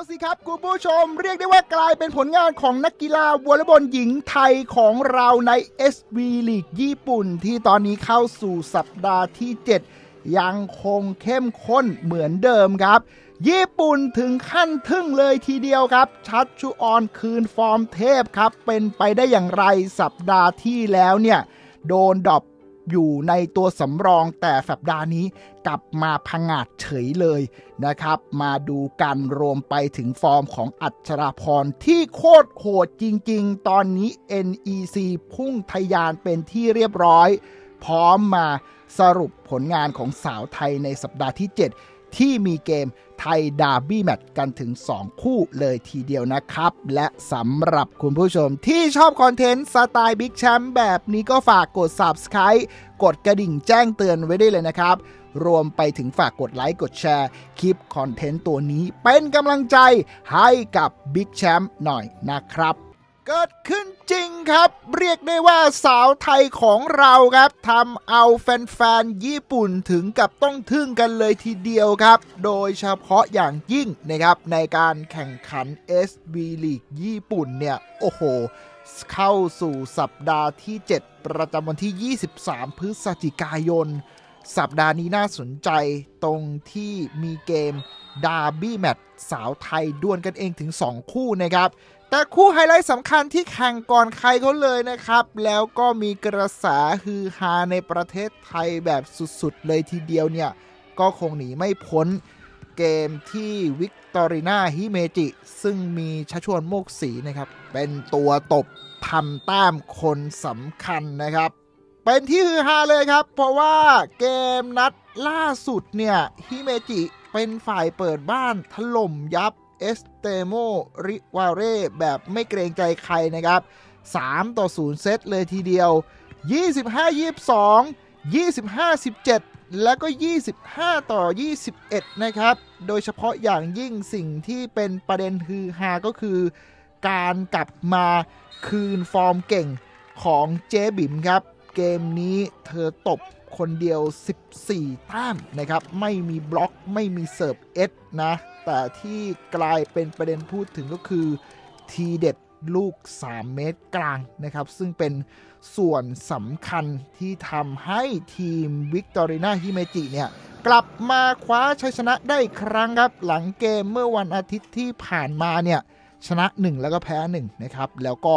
ละสิครับคุณผู้ชมเรียกได้ว่ากลายเป็นผลงานของนักกีฬาวอลเลย์บอลหญิงไทยของเราใน SV League ญี่ปุ่น ที่ตอนนี้เข้าสู่สัปดาห์ที่ 7 ยังคงเข้มข้นเหมือนเดิมครับ ญี่ปุ่นถึงขั้นทึ่งเลยทีเดียวครับ ชัดชูออนคืนฟอร์มเทพครับ เป็นไปได้อย่างไรสัปดาห์ที่แล้วเนี่ย โดนดรอป อยู่ในตัวสำรองแต่สัปดาห์นี้กลับมาพังอาจเฉยเลยนะครับ มาดูกันรวมไปถึงฟอร์มของอัชราพรที่โคตรโหดจริงๆ ตอนนี้ NEC พุ่งทะยานเป็นที่เรียบร้อย พร้อมมาสรุปผลงานของสาวไทยในสัปดาห์ที่ 7 ที่มีเกมไทยดาร์บี้แมตช์กันถึง 2 คู่เลยทีเดียวนะครับ และสำหรับคุณผู้ชมที่ชอบคอนเทนต์สไตล์บิ๊กแชมป์แบบนี้ก็ฝากกด Subscribe กดกระดิ่งแจ้งเตือนไว้ได้เลยนะครับ รวมไปถึงฝากกดไลค์ กดแชร์ คลิปคอนเทนต์ตัวนี้เป็นกำลังใจให้กับบิ๊กแชมป์หน่อยนะครับ เกิดขึ้นจริงครับ เรียกได้ว่าสาวไทยของเราครับทำเอาแฟนๆ ญี่ปุ่นถึงกับต้องทึ่งกันเลยทีเดียวครับ โดยเฉพาะอย่างยิ่งนะครับ ในการแข่งขัน SB League ญี่ปุ่นเนี่ย โอ้โห เข้าสู่สัปดาห์ที่ 7 ประจำวันที่ 23 พฤศจิกายน สัปดาห์นี้น่าสนใจตรงที่มีเกมดาร์บี้แมตช์สาวไทยดวลกันเองถึง 2 คู่นะครับ แต่คู่ไฮไลท์สำคัญที่แข่งก่อนใครเขาเลยนะครับ แล้วก็มีกระแสฮือฮาในประเทศไทยแบบสุดๆ เลยทีเดียวเนี่ย ก็คงหนีไม่พ้นเกมที่วิกตอรีนาฮิเมจิ ซึ่งมีชชวนโมกศรีนะครับ เป็นตัวตบทำแต้มคนสำคัญนะครับ เป็นที่ฮือฮาเลยครับ เพราะว่าเกมนัดล่าสุดเนี่ยฮิเมจิเป็นฝ่ายเปิดบ้านถล่มยับ เอสเตโมริวาเร่แบบไม่เกรงใจใครนะครับ 3 ต่อ 0 เซตเลยทีเดียว 25 22 25 17 แล้วก็ 25 ต่อ 21 นะครับ โดยเฉพาะอย่างยิ่งสิ่งที่เป็นประเด็นฮือฮาก็คือ การกลับมาคืนฟอร์มเก่งของเจ๊บิ๋มครับ เกมนี้เธอตบ คนเดียว 14 แต้มนะครับ ไม่มีบล็อกไม่มีเสิร์ฟเอสนะ แต่ที่กลายเป็นประเด็นพูดถึงก็คือ ทีเด็ดลูก 3 เมตรกลางนะครับ ซึ่งเป็นส่วนสำคัญที่ทำให้ทีมวิกตอรีนาฮิเมจิเนี่ย กลับมาคว้าชัยชนะได้ครั้งครับ หลังเกมเมื่อวันอาทิตย์ที่ผ่านมาเนี่ย ชนะ 1 แล้วก็แพ้ 1 นะครับ แล้วก็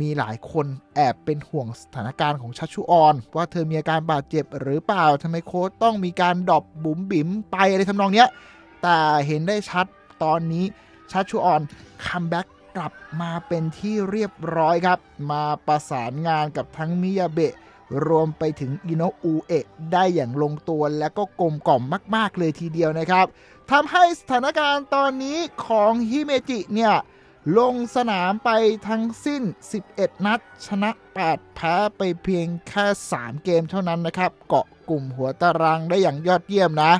มีหลายคนแอบเป็นห่วงสถานการณ์ของชัชชุออน ว่าเธอมีอาการบาดเจ็บหรือเปล่าทำไมโค้ชต้องมีการดรอปบุ๋มบิ๋มไปอะไรทำนองเนี้ย แต่เห็นได้ชัดตอนนี้ชัชชุออนคัมแบ็กกลับมาเป็นที่เรียบร้อยครับ มาประสานงานกับทั้งมิยาเบะรวมไปถึงอิโนอูเอะได้อย่างลงตัวและก็กลมกล่อมมาก ๆ เลยทีเดียวนะครับทำให้สถานการณ์ตอนนี้ของฮิเมจิเนี่ย ลงสนามไปทั้งสิ้น 11 นัด ชนะ 8 แพ้ไปเพียงแค่ 3 เกมเท่านั้นนะครับ เกาะกลุ่มหัวตารางได้อย่างยอดเยี่ยมนะ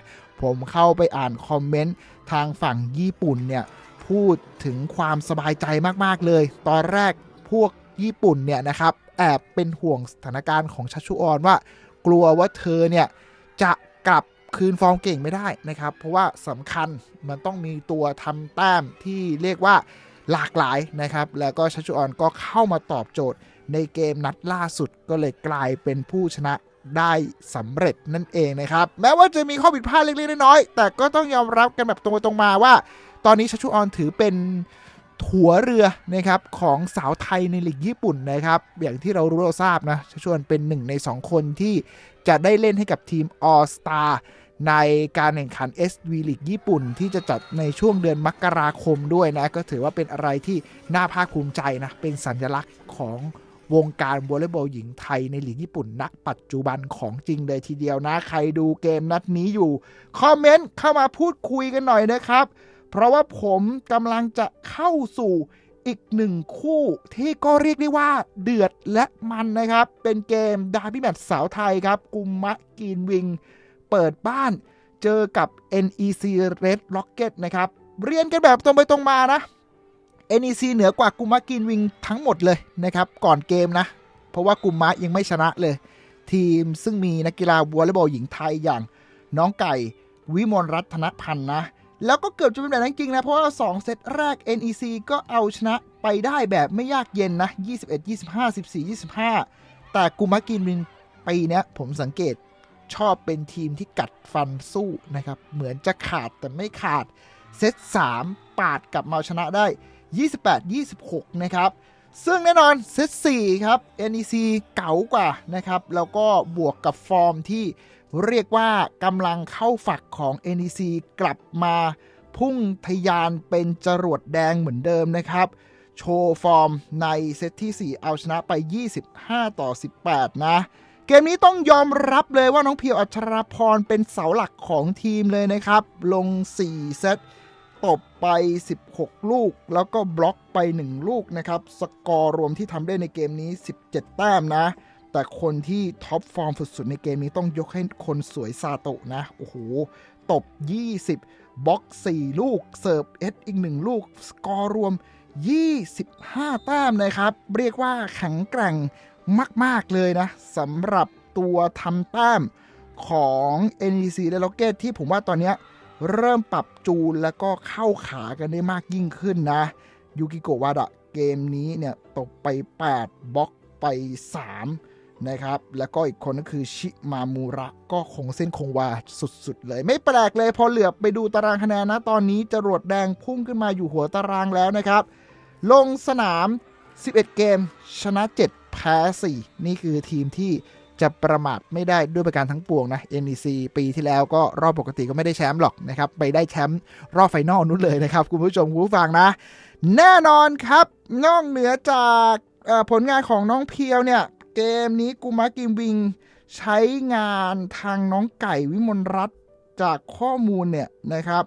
ผมเข้าไปอ่านคอมเมนต์ทางฝั่งญี่ปุ่นเนี่ย พูดถึงความสบายใจมาก ๆ เลย ตอนแรกพวกญี่ปุ่นเนี่ยนะครับ แอบเป็นห่วงสถานการณ์ของชัชชุออนว่า กลัวว่าเธอเนี่ย จะกลับคืนฟอร์มเก่งไม่ได้นะครับ เพราะว่าสำคัญมันต้องมีตัวทำแต้มที่เรียกว่า หลากหลายนะครับ แล้วก็ชัชชุออนก็เข้ามาตอบโจทย์ในเกมนัดล่าสุดก็เลยกลายเป็นผู้ชนะได้สำเร็จนั่นเองนะครับ แม้ว่าจะมีข้อผิดพลาดเล็กๆน้อยๆแต่ก็ต้องยอมรับกันแบบตรงไปตรงมาว่า ตอนนี้ชัชชุออนถือเป็นหัวเรือนะครับของสาวไทยในลีกญี่ปุ่นนะครับ อย่างที่เรารู้เราทราบนะชัชชุออนเป็นหนึ่งใน 2 คนที่จะได้เล่นให้กับทีม All Star ในการแข่งขัน SV League ญี่ปุ่น ที่จะจัดในช่วงเดือนมกราคมด้วยนะ ก็ถือว่าเป็นอะไรที่น่าภาคภูมิใจนะ เป็นสัญลักษณ์ของวงการวอลเลย์บอลหญิงไทยในลีกญี่ปุ่นณปัจจุบันของจริงเลยทีเดียวนะ ใครดูเกมนัดนี้อยู่ คอมเมนต์เข้ามาพูดคุยกันหน่อยนะครับ เพราะว่าผมกำลังจะเข้าสู่อีกหนึ่งคู่ที่ก็เรียกได้ว่าเดือดและมันนะครับ เป็นเกมดาร์บี้แมตช์สาวไทยครับ กุมมะกีนวิง เปิดบ้าน เจอกับ NEC Red Rocket นะครับ เรียนกันแบบตรงไปตรงมานะ NEC เหนือกว่ากุมมะกินวิงทั้งหมดเลยนะครับ ก่อนเกมนะ เพราะว่ากุมะยังไม่ชนะเลย ทีมซึ่งมีนักกีฬาวอลเลย์บอลหญิงไทยอย่างน้องไก่วิมลรัตนพันธ์นะ แล้วก็เกือบจะเป็นแบบนั้นจริงนะ เพราะว่า 2 เซตแรก NEC ก็เอาชนะไปได้แบบไม่ยากเย็นนะ 21 25 14 25 แต่กูมากินวินปีนี้ผมสังเกต ชอบเป็นทีมที่กัดฟันสู้นะครับ เหมือนจะขาดแต่ไม่ขาด เซต3 ปาดกลับมาเอาชนะได้ 28 26 นะครับ ซึ่งแน่นอนเซต4ครับ NEC เก๋ากว่านะครับ แล้วก็บวกกับฟอร์มที่เรียกว่ากำลังเข้าฝักของ NEC กลับมาพุ่งทะยานเป็นจรวดแดงเหมือนเดิมนะครับ โชว์ฟอร์มในเซตที่ 4 เอาชนะไป 25 ต่อ 18 นะ เกมนี้ต้องยอมรับเลยว่าน้องเพียวอัชราพรเป็นเสาหลักของทีมเลยนะครับ ลง 4 เซตตบไป 16 ลูก แล้วก็บล็อกไป 1 ลูกนะครับ สกอร์รวมที่ทำได้ในเกมนี้ 17 แต้มนะ แต่คนที่ท็อปฟอร์มสุดๆ ในเกมนี้ต้องยกให้คนสวยซาโตะนะ โอ้โห ตบ 20 บล็อก 4 ลูก เสิร์ฟเอสอีก 1 ลูก สกอร์รวม 25 แต้มนะครับ เรียกว่าแข็งแกร่ง มาก ๆ เลยนะสำหรับตัวทำแต้มของ NEC และ Rocket ที่ผมว่าตอนนี้เริ่มปรับจูนแล้วก็เข้าขากันได้มากยิ่งขึ้นนะยูกิโกวาดะเกมนี้เนี่ยตกไป 8บล็อกไป 3 นะครับ แล้วก็อีกคนก็คือชิมามูระก็คงเส้นคงวาสุด ๆ เลย ไม่แปลกเลยพอเหลือบไปดูตารางคะแนนนะ ตอนนี้จรวดแดงพุ่งขึ้นมาอยู่หัวตารางแล้วนะครับ ลงสนาม 11 เกมชนะ 7 แพ้4นี่คือทีมที่จะประมาทไม่ได้ด้วยประการทั้งปวงนะ NEC ปีที่แล้วก็รอบปกติก็ไม่ได้แชมป์หรอกนะครับ ไปได้แชมป์รอบไฟนอลนู้นเลยนะครับ คุณผู้ชมคุณผู้ฟังนะ แน่นอนครับ นอกเหนือจากผลงานของน้องเพียวเนี่ย เกมนี้กูมากิมวิง ใช้งานทางน้องไก่วิมลรัตนจากข้อมูลเนี่ยนะครับ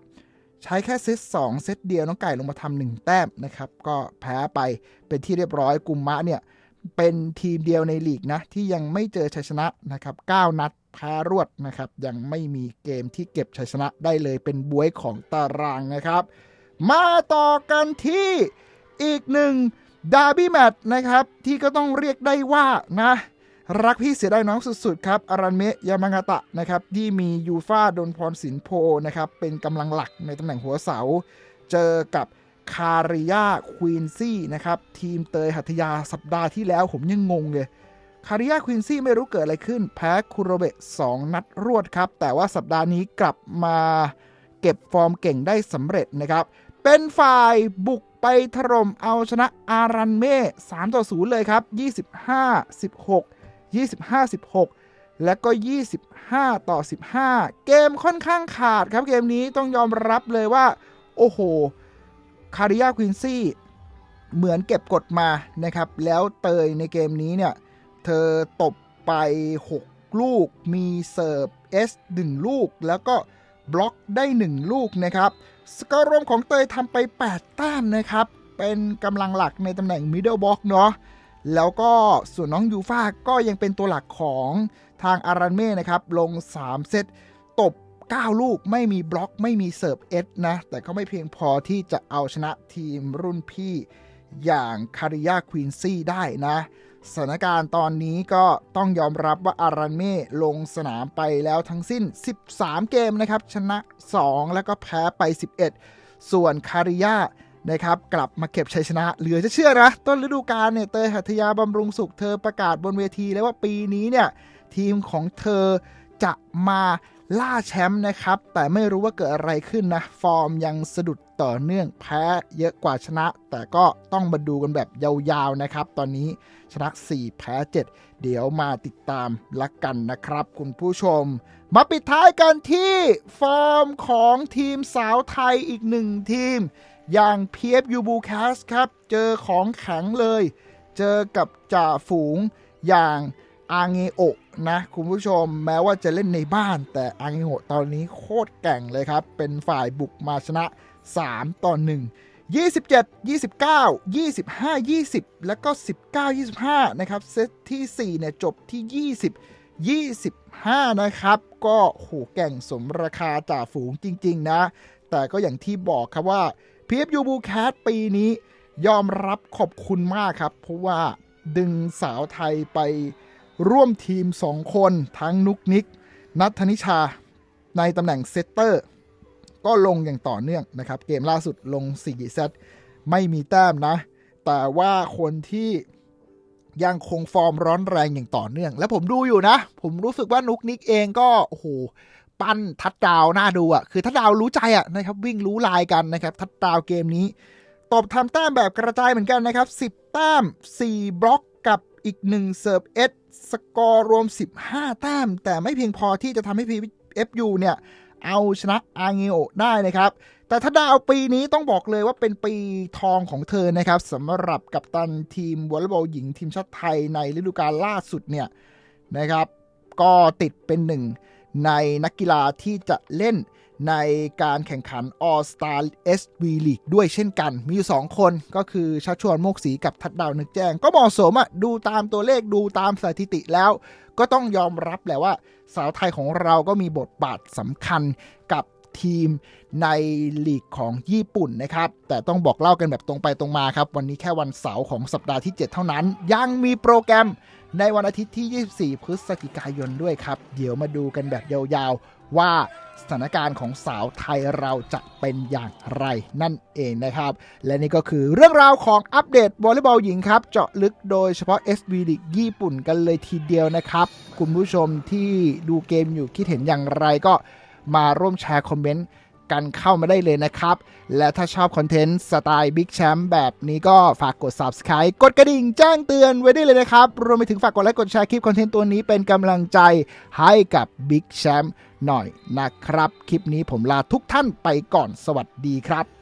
ใช้แค่เซต2เซตเดียวน้องไก่ลงมาทำหนึ่งแต้มนะครับ ก็แพ้ไปเป็นที่เรียบร้อยกุมมะเนี่ย เป็นทีมเดียวในลีกนะ ที่ยังไม่เจอชัยชนะนะครับ9นัดแพ้รวดนะครับ ยังไม่มีเกมที่เก็บชัยชนะได้เลยเป็นบวยของตารางนะครับ มาต่อกันที่อีกหนึ่งดาร์บี้แมตช์นะครับ ที่ก็ต้องเรียกได้ว่านะรักพี่เสียดายน้องสุด ๆ ครับอารันเมะยามางาตะนะครับ ที่มียูฟาโดนพรสินโพนะครับ เป็นกำลังหลักในตำแหน่งหัวเสา เจอกับ คาริยาควีนซี่นะครับทีมเตยหัตถยาสัปดาห์ที่แล้วผมยังงงเลยคาริยาควีนซี่ไม่รู้เกิดอะไรขึ้น แพ้คุโรเบะ2นัดรวดครับ แต่ว่าสัปดาห์นี้กลับมาเก็บฟอร์มเก่งได้สำเร็จนะครับ เป็นฝ่ายบุกไปถล่มเอาชนะอารันเม่3ต่อ0เลยครับ 25 16 25 16 และก็ 25 ต่อ 15 เกมค่อนข้างขาดครับเกมนี้ต้องยอมรับเลยว่า โอ้โห คาริยาควินซี่เหมือนเก็บกดมานะครับ แล้วเตยในเกมนี้เนี่ย เธอตบไป 6 ลูก มีเสิร์ฟ S 1 ลูก แล้วก็บล็อกได้ 1 ลูกนะครับ สกอร์รวมของเตยทำไป 8 แต้มนะครับ เป็นกำลังหลักในตำแหน่ง middle block เนาะแล้วก็ส่วนน้องยูฟาก็ยังเป็นตัวหลักของทางอารันเม่นะครับ ลง 3 เซตตบ 9 ลูกไม่มีบล็อกไม่มีเสิร์ฟเอสนะ แต่ก็ไม่เพียงพอที่จะเอาชนะทีมรุ่นพี่อย่างคาริยาควีนซี่ได้นะสถานการณ์ตอนนี้ก็ต้องยอมรับว่าอารันเม่ลงสนามไปแล้วทั้งสิ้น 13 เกมนะครับ ชนะ 2 แล้วก็แพ้ไป 11 ส่วนคาริยานะครับกลับมาเก็บชัยชนะ เหลือจะเชื่อนะ ต้นฤดูกาลเนี่ยเตยหัตยาบำรุงสุขเธอประกาศบนเวทีแล้วว่าปีนี้เนี่ย ทีมของเธอจะมา ล่าแชมป์นะครับ แต่ไม่รู้ว่าเกิดอะไรขึ้นนะ ฟอร์มยังสะดุดต่อเนื่องแพ้เยอะกว่าชนะ แต่ก็ต้องมาดูกันแบบยาวๆนะครับ ตอนนี้ชนะ 4 แพ้ 7 เดี๋ยวมาติดตามละกันนะครับ คุณผู้ชม มาปิดท้ายกันที่ฟอร์มของทีมสาวไทยอีกหนึ่งทีม อย่าง PFU b u c a s ครับ เจอของแข็งเลย เจอกับจ่าฝูงอย่าง อาเงโอะนะคุณผู้ชมแม้ว่าจะเล่นในบ้าน แต่อาเงโอะตอนนี้โคตรแก่งเลยครับ เป็นฝ่ายบุกมาชนะ 3 ต่อ 1 27 29 25 20 แล้วก็ 19 25 นะครับ เซตที่ 4 เนี่ย จบที่ 20 25 นะครับ ก็โหแก่งสมราคาจ่าฝูงจริง ๆ นะ แต่ก็อย่างที่บอกครับว่า PFU b u c a t ปีนี้ยอมรับขอบคุณมากครับ เพราะว่าดึงสาวไทยไป ร่วมทีม 2 คนทั้งนุกนิก นัทธนิชา ในตำแหน่งเซตเตอร์ ก็ลงอย่างต่อเนื่องนะครับ เกมล่าสุดลง4เซตไม่มีแต้มนะ แต่ว่าคนที่ยังคงฟอร์มร้อนแรงอย่างต่อเนื่อง และผมดูอยู่นะ ผมรู้สึกว่านุกนิกเองก็โอ้โหปั้นทัดดาวน่าดูอะ่ะ คือทัดดาวรู้ใจอะ่ะนะครับวิ่งรู้ลายกันนะครับ ทัดดาวเกมนี้ ตบทำแต้มแบบกระจายเหมือนกันนะครับ 10 แต้ม 4 บล็อก อีก 1เซิร์ฟเอสสกอร์รวม 15 แต้ม แต่ไม่เพียงพอที่จะทำให้ PFU เนี่ย เอาชนะอาเงโอได้นะครับ แต่ถ้าดาวปีนี้ต้องบอกเลยว่าเป็นปีทองของเธอนะครับสำหรับกัปตันทีมวอลเลย์บอลหญิงทีมชาติไทยในฤดูกาลล่าสุดเนี่ยนะครับ ก็ติดเป็นหนึ่ง ในนักกีฬาที่จะเล่นในการแข่งขัน All Star SV League ด้วยเช่นกัน มีอยู่ 2 คนก็คือชัชชวนโมกศรีกับทัดดาวนึกแจ้ง ก็เหมาะสมอะดูตามตัวเลขดูตามสถิติแล้ว ก็ต้องยอมรับแหละว่า สาวไทยของเราก็มีบทบาทสำคัญกับ ทีมในลีกของญี่ปุ่นนะครับ แต่ต้องบอกเล่ากันแบบตรงไปตรงมาครับ วันนี้แค่วันเสาร์ของสัปดาห์ที่ 7 เท่านั้น ยังมีโปรแกรมในวันอาทิตย์ที่ 24 พฤศจิกายนด้วยครับ เดี๋ยวมาดูกันแบบยาวๆ ว่าสถานการณ์ของสาวไทยเราจะเป็นอย่างไรนั่นเองนะครับ และนี่ก็คือเรื่องราวของอัปเดตวอลเลย์บอลหญิงครับ เจาะลึกโดยเฉพาะ SV League ญี่ปุ่นกันเลยทีเดียวนะครับ คุณผู้ชมที่ดูเกมอยู่คิดเห็นอย่างไรก็ มาร่วมแชร์คอมเมนต์กันเข้ามาได้เลยนะครับ และถ้าชอบคอนเทนต์สไตล์ Big Champ แบบนี้ก็ฝากกด Subscribe กดกระดิ่งแจ้งเตือนไว้ได้เลยนะครับ รวมไปถึงฝากกดไลค์กดแชร์คลิปคอนเทนต์ตัวนี้เป็นกำลังใจให้กับ Big Champ หน่อยนะครับ คลิปนี้ผมลาทุกท่านไปก่อนสวัสดีครับ